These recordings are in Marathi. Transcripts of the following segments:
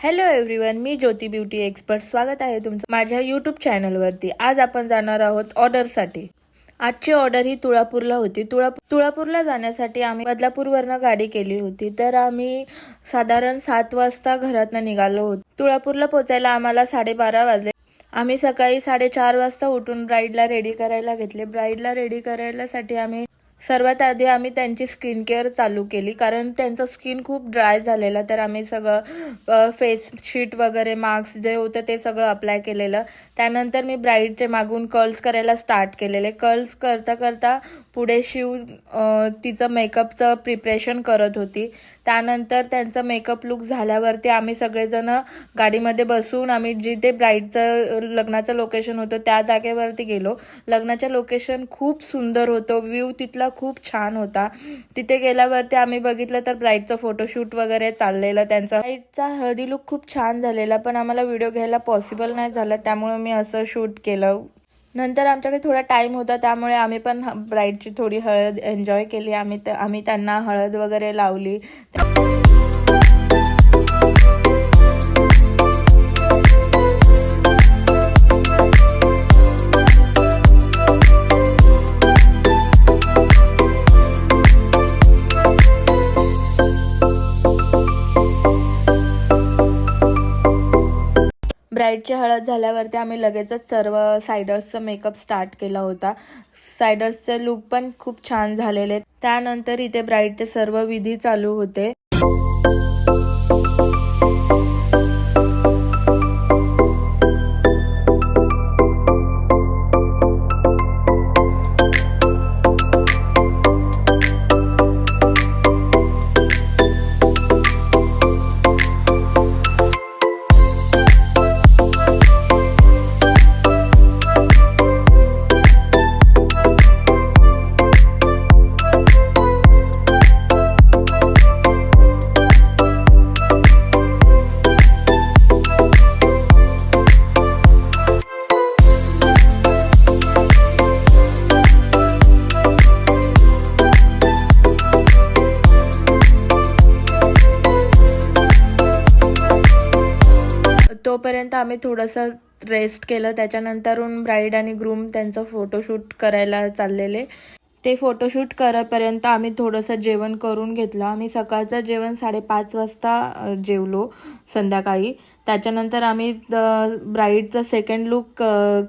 हॅलो एव्हरीवन मी ज्योती ब्युटी एक्सपर्ट. स्वागत आहे तुमचं माझ्या यूट्यूब चॅनलवरती आज आपण जाणार आहोत ऑर्डरसाठी आजची ऑर्डर ही तुळापूरला होती. तुळा तुळापूरला जाण्यासाठी आम्ही बदलापूरवरनं गाडी केली होती. तर आम्ही साधारण सात वाजता घरातनं निघालो होतो. तुळापूरला पोचायला आम्हाला साडेबारा वाजले. आम्ही सकाळी साडेचार वाजता उठून ब्राईडला रेडी करायला घेतले. ब्राईडला रेडी करायलासाठी आम्ही सर्वात आधी आम्ही त्यांची स्किन केअर चालू केली. कारण त्यांचं स्किन खूप ड्राय झालेलं तर आम्ही सगळं फेस शीट वगैरे मास्क जे होतं ते सगळं अप्लाय केलेलं. त्यानंतर मी ब्राईडचे मागून कर्ल्स करायला स्टार्ट केलेले. कर्ल्स करता करता पुढे शिव तिचं मेकअपचं प्रिपरेशन करत होती. त्यानंतर त्यांचं मेकअप लुक झाल्यावरती आम्ही सगळेजण गाडीमध्ये बसून आम्ही जिथे ब्राईडचं लग्नाचं लोकेशन होतं त्या जागेवरती गेलो. लग्नाचं लोकेशन खूप सुंदर होतं. व्ह्यू तिथला खूप छान होता. तिथे गेल्यावरती आम्ही बघितलं तर ब्राईडचं फोटोशूट वगैरे चाललेलं त्यांचा ब्राईडचा हळदी लुक खूप छान झालेला पण आम्हाला व्हिडिओ घ्यायला पॉसिबल नाही झालं त्यामुळे मी असं शूट केलं. नंतर आमच्याकडे थोडा टाइम होता त्यामुळे आम्ही पण ब्राईडची थोडी हळद एन्जॉय केली. आम्ही आम्ही त्यांना हळद वगैरे लावली. ब्राईडची हळद झाल्यावरती आम्ही लगेचच सर्व सायडर्सचं मेकअप स्टार्ट केला होता. सायडर्सचे लुक पण खूप छान झालेले. त्यानंतर इथे ब्राईडचे सर्व विधी चालू होते. तोपर्यंत आम्ही थोडंसं रेस्ट केलं. त्याच्यानंतरून ब्राईड आणि ग्रूम त्यांचं फोटोशूट करायला चाललेले. ते फोटोशूट करपर्यंत आम्ही थोडंसं जेवण करून घेतलं. आम्ही सकाळचं जेवण साडेपाच वाजता जेवलो संध्याकाळी. त्याच्यानंतर आम्ही ब्राईडचा सेकंड लुक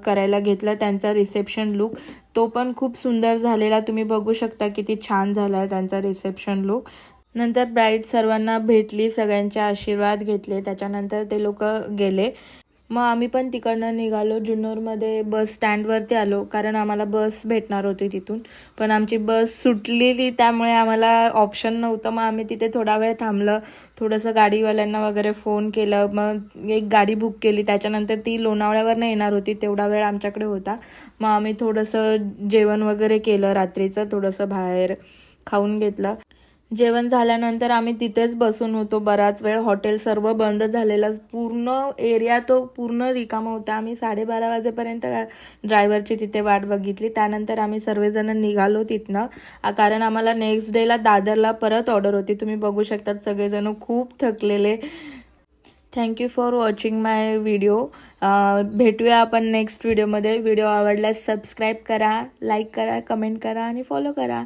करायला घेतला त्यांचा रिसेप्शन लुक तो पण खूप सुंदर झालेला. तुम्ही बघू शकता किती छान झाला आहे त्यांचा रिसेप्शन लुक नंतर ब्राईड सर्वांना भेटली सगळ्यांचे आशीर्वाद घेतले त्याच्यानंतर ते लोक गेले. मग आम्ही पण तिकडनं निघालो जुन्नरमध्ये बस स्टँडवरती आलो कारण आम्हाला बस भेटणार होती तिथून. पण आमची बस सुटलेली त्यामुळे आम्हाला ऑप्शन नव्हतं. मग आम्ही तिथे थोडा वेळ थांबलं थोडंसं गाडीवाल्यांना वगैरे फोन केलं. मग एक गाडी बुक केली त्याच्यानंतर ती लोणावळ्यावरनं येणार होती तेवढा वेळ आमच्याकडे होता. मग आम्ही थोडंसं जेवण वगैरे केलं रात्रीचं थोडंसं बाहेर खाऊन घेतलं. जेवण झाल्यानंतर आम्ही तिथेच बसून होतो बराच वेळ. हॉटेल सर्व बंद झालेलं. पूर्ण एरिया तो पूर्ण रिकामा होता. आम्ही साडेबारा वाजेपर्यंत ड्रायव्हरची तिथे वाट बघितली. त्यानंतर आम्ही सर्वजण निघालो तिथनं. कारण आम्हाला नेक्स्ट डेला दादरला परत ऑर्डर होती. तुम्ही बघू शकतात सगळेजण खूप थकलेले. Thank you for watching my video भेटूया आपण नेक्स्ट व्हिडिओमध्ये व्हिडिओ आवडल्यास सबस्क्राईब करा लाईक करा कमेंट करा आणि फॉलो करा.